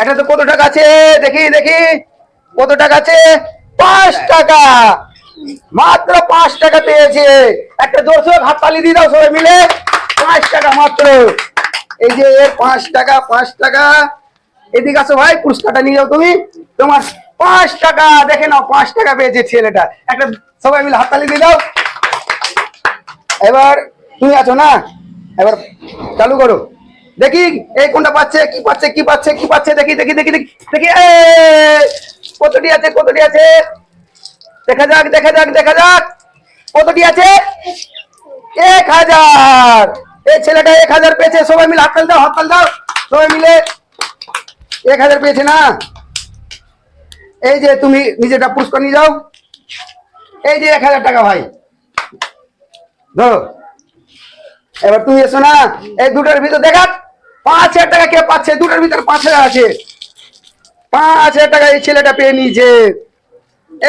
এটা তো কত টাকা আছে? দেখি দেখি। কত টাকা আছে? পাঁচ টাকা। মাত্র পাঁচ টাকা পেয়েছে। একটা জোরসে হাত তালি দিয়ে দাও সবাই মিলে। পাঁচ টাকা মাত্র। এই যে পাঁচ টাকা পাঁচ টাকা। এদিকে আসো ভাই পুরস্কারটা নিয়ে যাও তুমি। তোমার পাঁচ টাকা, দেখে নাও, পাঁচ টাকা পেয়েছে ছেলেটা। একটা সবাই মিলে হাততালি দিয়ে দাও। এবার তুমি আছো না? এবার চালু করো। দেখি, এই কোনটা পাচ্ছে, কি পাচ্ছে কি পাচ্ছে কি পাচ্ছে, দেখি দেখি দেখি দেখি দেখি কতটি আছে কতটি আছে? দেখা যাক দেখা যাক দেখা যাক, কতটি আছে? এক হাজার। এই ছেলেটা এক হাজার পেয়েছে, সবাই মিলে হাততাল দাও হাততাল দাও, সবাই মিলে। এক হাজার পেয়েছে না? এই যে তুমি নিজেটা পুরস্কার নিয়ে যাও। এই যে এক হাজার টাকা ভাই। ধরো। এবার তুমি এসো না, এই দুটোর ভিতর, দেখা পাঁচ হাজার টাকা কে পাচ্ছে? দুটোর ভিতরে পাঁচ হাজার আছে। পাঁচ হাজার টাকা এই ছেলেটা পেয়ে নিয়েছে।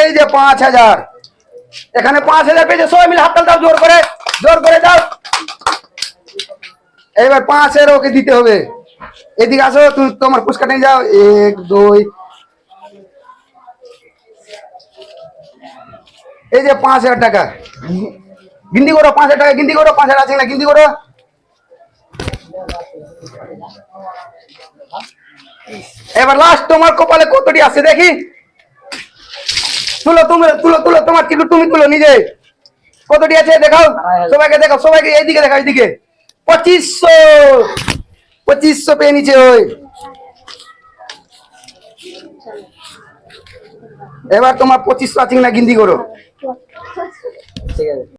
এই যে পাঁচ হাজার। এখানে পাঁচ হাজার পেয়েছে। সবাই মিলে হাততাল দাও, জোর করে জোর করে দাও। এবার পাঁচ হাজার ওকে দিতে হবে। এদিকে আসো, তুমি তোমার পুরস্কার নিয়ে যাও। এক, দুই। এই যে পাঁচ হাজার টাকা। গিন্দি করো, পাঁচ হাজার টাকা। গিন্দি করো, পাঁচ হাজার আছে না গিন্দি করো। এবার লাস্ট তোমার কপালে কতটি আছে দেখি? তুলো তুমি তুলো তুলো তোমার কিন্তু তুমি তুলো নিজে। কতটি আছে দেখাও? সবাইকে দেখাও সবাইকে এইদিকে দেখাও এইদিকে। পঁচিশশো। পঁচিশশো পেয়ে নিচে ওই। এবার তোমার পঁচিশশো আছে না গিন্দি করো। ঠিক আছে।